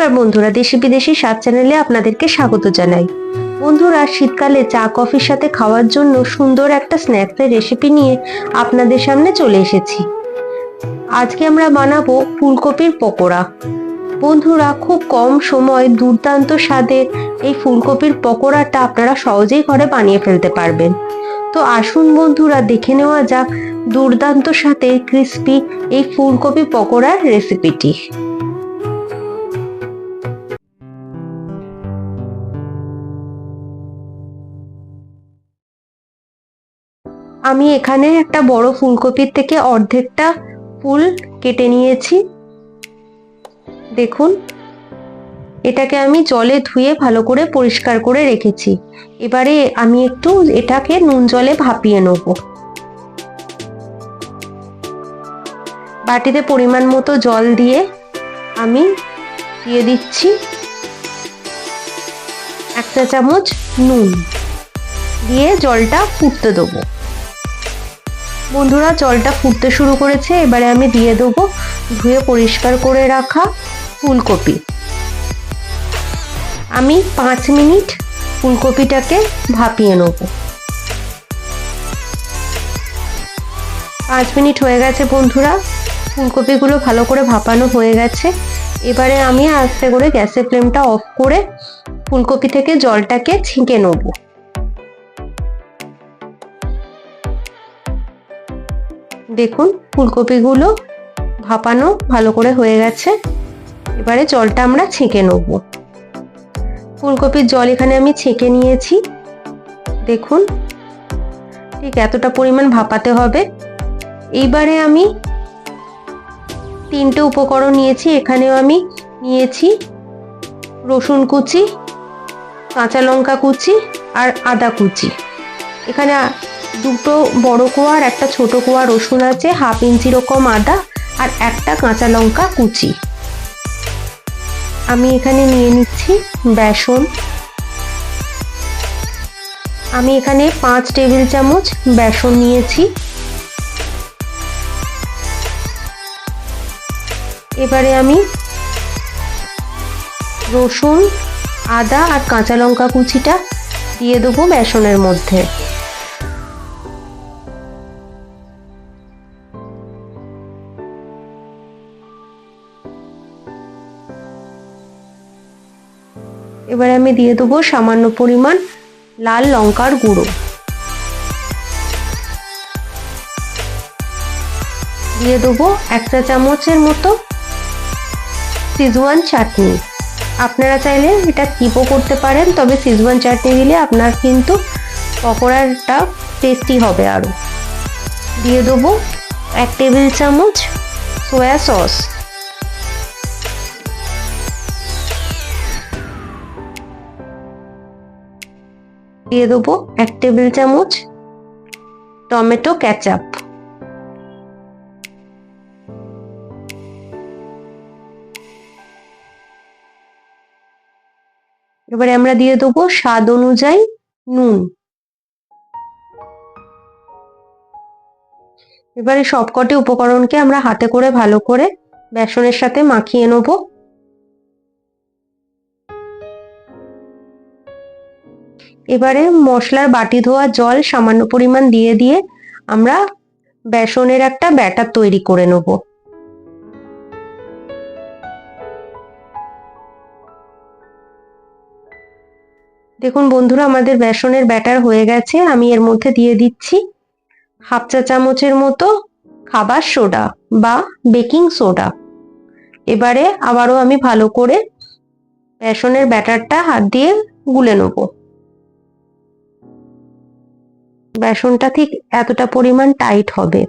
নমস্কার বন্ধুরা, দেশি বিদেশি স্বাদ চ্যানেলে আপনাদেরকে স্বাগত জানাই। বন্ধুরা, শীতকালে চা, কফির সাথে খাওয়ার জন্য সুন্দর একটা স্ন্যাক্সের রেসিপি নিয়ে আপনাদের সামনে চলে এসেছি। আজকে আমরা বানাবো ফুলকপির পকোড়া। বন্ধুরা, খুব কম সময় দুর্দান্ত স্বাদের এই ফুলকপির পকোড়াটা আপনারা সহজেই ঘরে বানিয়ে ফেলতে পারবেন। তো আসুন বন্ধুরা, দেখে নেওয়া যাক দুর্দান্ত সাথে ক্রিস্পি এই ফুলকপি পকোড়ার রেসিপিটি আমি এখানে একটা বড় ফুলকপির থেকে অর্ধেকটা ফুল কেটে নিয়েছি। দেখুন, এটাকে আমি জলে ধুয়ে ভালো করে পরিষ্কার করে রেখেছি। এবারে আমি একটু এটাকে নুন জলে ভাপিয়ে নেব। বাটিতে পরিমাণ মতো জল দিয়ে আমি দিয়ে দিচ্ছি একটা চামচ নুন। দিয়ে জলটা ফুটতে দেবো। বন্ধুরা, জলটা ফুটতে শুরু করেছে। এবারে আমি দিয়ে দেবো ধুয়ে পরিষ্কার করে রাখা ফুলকপি। আমি পাঁচ মিনিট ফুলকপিটাকে ভাপিয়ে নেব। পাঁচ মিনিট হয়ে গেছে বন্ধুরা। ফুলকপিগুলো ভালো করে ভাপানো হয়ে গেছে। এবারে আমি আস্তে করে গ্যাসের ফ্লেমটা অফ করে ফুলকপি থেকে জলটাকে ছেঁকে নেব। দেখুন, ফুলকপিগুলো ভাপানো ভালো করে হয়ে গেছে। এবারে জলটা আমরা ছেঁকে নেব। ফুলকপির জল এখানে আমি ছেঁকে নিয়েছি। দেখুন, ঠিক এতটা পরিমাণ ভাপাতে হবে। এইবারে আমি তিনটে উপকরণ নিয়েছি, এখানেও আমি নিয়েছি রসুন কুচি, কাঁচা লঙ্কা কুচি আর আদা কুচি। এখানে দুটো বড় কোয়া আর একটা ছোট কোয়া রসুন আছে, হাফ ইঞ্চি রকম আদা আর একটা কাঁচা লঙ্কা কুচি। আমি এখানে নিয়ে নিচ্ছি বেসন। আমি এখানে পাঁচ টেবিল চামচ বেসন নিয়েছি। এবারে আমি রসুন, আদা আর কাঁচা লঙ্কা কুচিটা দিয়ে দেবো বেসনের মধ্যে। এবারে আমি দিয়ে দেবো সামান্য পরিমাণ লাল লঙ্কার গুঁড়ো। দিয়ে দেবো একটা চামচের মতো সিজওয়ান চাটনি। আপনারা চাইলে এটা স্কিপও করতে পারেন, তবে সিজওয়ান চাটনি দিলে আপনার কিন্তু পকোড়াটা টেস্টি হবে আরও দিয়ে দেবো এক টেবিল চামচ সোয়া সস দিয়ে দেবো এক টেবিল চামচ টমেটো ক্যাচাপ এবারে আমরা দিয়ে দেবো স্বাদ অনুযায়ী নুন। এবারে সবকটি উপকরণকে আমরা হাতে করে ভালো করে বেসনের সাথে মাখিয়ে নেব। এবারে মশলার বাটি ধোয়া জল সামান্য পরিমাণ দিয়ে দিয়ে আমরা বেসনের একটা ব্যাটার তৈরি করে নেব। দেখুন বন্ধুরা, আমাদের বেসনের ব্যাটার হয়ে গেছে। আমি এর মধ্যে দিয়ে দিচ্ছি হাফ চা চামচের মতো খাবার সোডা বা বেকিং সোডা। এবারে আবারও আমি ভালো করে বেসনের ব্যাটারটা হাত দিয়ে গুলে নেব। বেসনটা ঠিক এতটা পরিমাণ টাইট হবে।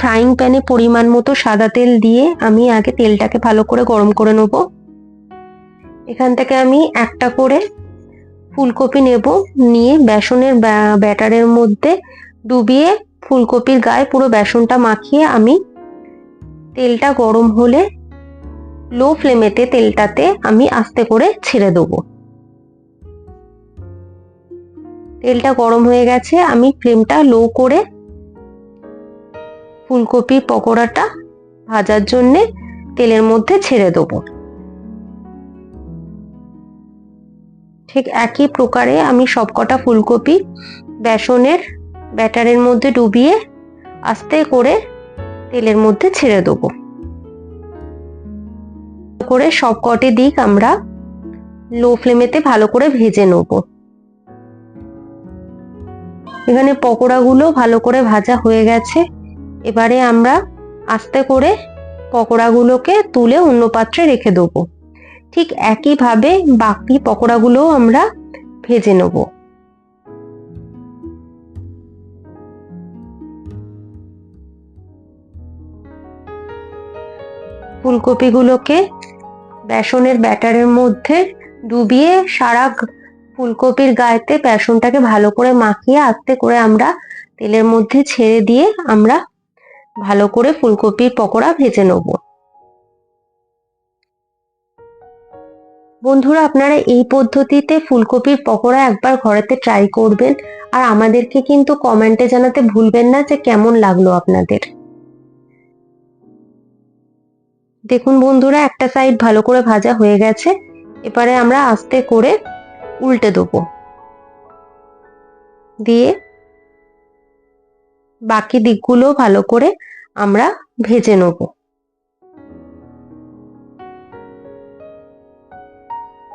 ফ্রাইং প্যানে পরিমাণ মতো সাদা তেল দিয়ে আমি আগে তেলটাকে ভালো করে গরম করে নেব। এখান থেকে আমি একটা করে ফুলকপি নেব, নিয়ে বেসনের ব্যাটারের মধ্যে ডুবিয়ে ফুলকপির গায়ে পুরো বেসনটা মাখিয়ে আমি তেলটা গরম হলে লো ফ্লেমেতে তেলটাতে আমি আস্তে করে ছেড়ে দেবো। তেলটা গরম হয়ে গেছে, আমি ফ্লেমটা লো করে ফুলকপি পকোড়াটা ভাজার জন্যে তেলের মধ্যে ছেড়ে দেবো। ঠিক একই প্রকারে আমি সবকটা ফুলকপি বেসনের ব্যাটারের মধ্যে ডুবিয়ে আস্তে করে তেলের মধ্যে ছেড়ে দেবো। করে সবকটি দিক আমরা লো ফ্লেমেতে ভালো করে ভেজে নেব। এখানে পকোড়াগুলো ভালো করে ভাজা হয়ে গেছে। এবারে আমরা আস্তে করে পকোড়াগুলোকে তুলে অন্য পাত্রে রেখে দেবো। ঠিক একইভাবে বাকি পকোড়াগুলোও আমরা ভেজে নেব। ফুলকপিগুলোকে বেসনের ব্যাটারের মধ্যে ডুবিয়ে সারা ফুলকপির গায়েতে বেসনটাকে ভালো করে মাখিয়ে আস্তে করে আমরা তেলের মধ্যে ছেড়ে দিয়ে আমরা ভালো করে ফুলকপির পকোড়া ভেজে নেব। বন্ধুরা, আপনারা এই পদ্ধতিতে ফুলকপির পকোড়া একবার ঘরেতে ট্রাই করবেন আর আমাদেরকে কিন্তু কমেন্টে জানাতে ভুলবেন না যে কেমন লাগল আপনাদের। দেখুন বন্ধুরা, একটা সাইড ভালো করে ভাজা হয়ে গেছে। এবারে আমরা আস্তে করে উল্টে দেবো। দিয়ে বাকি দিকগুলো ভালো করে আমরা ভেজে নেব।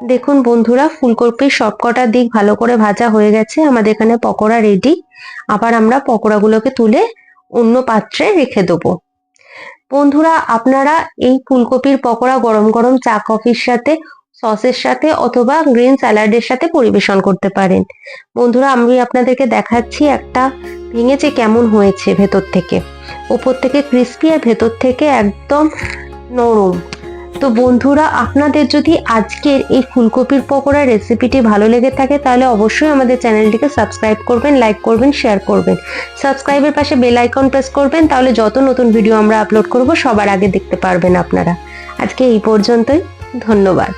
দেখুন বন্ধুরা, ফুলকপির সবকটা দিক ভালো করে ভাজা হয়ে গেছে। আমাদের এখানে পকোড়া রেডি আবার আমরা পকোড়াগুলোকে তুলে অন্য পাত্রে রেখে দেবো। বন্ধুরা, আপনারা এই ফুলকপির পকোড়া গরম গরম চা কফির সাথে সসের সাথে অথবা গ্রিন স্যালাডের সাথে পরিবেশন করতে পারেন। বন্ধুরা, আমি আপনাদেরকে দেখাচ্ছি একটা ভেঙেছে কেমন হয়েছে ভেতর থেকে। ওপর থেকে ক্রিস্পি আর ভেতর থেকে একদম নরম। তো বন্ধুরা, আপনাদের যদি আজকের এই ফুলকপির পকোড়ার রেসিপিটি ভালো লেগে থাকে, তাহলে অবশ্যই আমাদের চ্যানেলটিকে সাবস্ক্রাইব করবেন লাইক করবেন শেয়ার করবেন। সাবস্ক্রাইবের পাশে বেল আইকন প্রেস করবেন, তাহলে যত নতুন ভিডিও আমরা আপলোড করব, সবার আগে দেখতে পারবেন আপনারা। আজকে এই পর্যন্তই, ধন্যবাদ।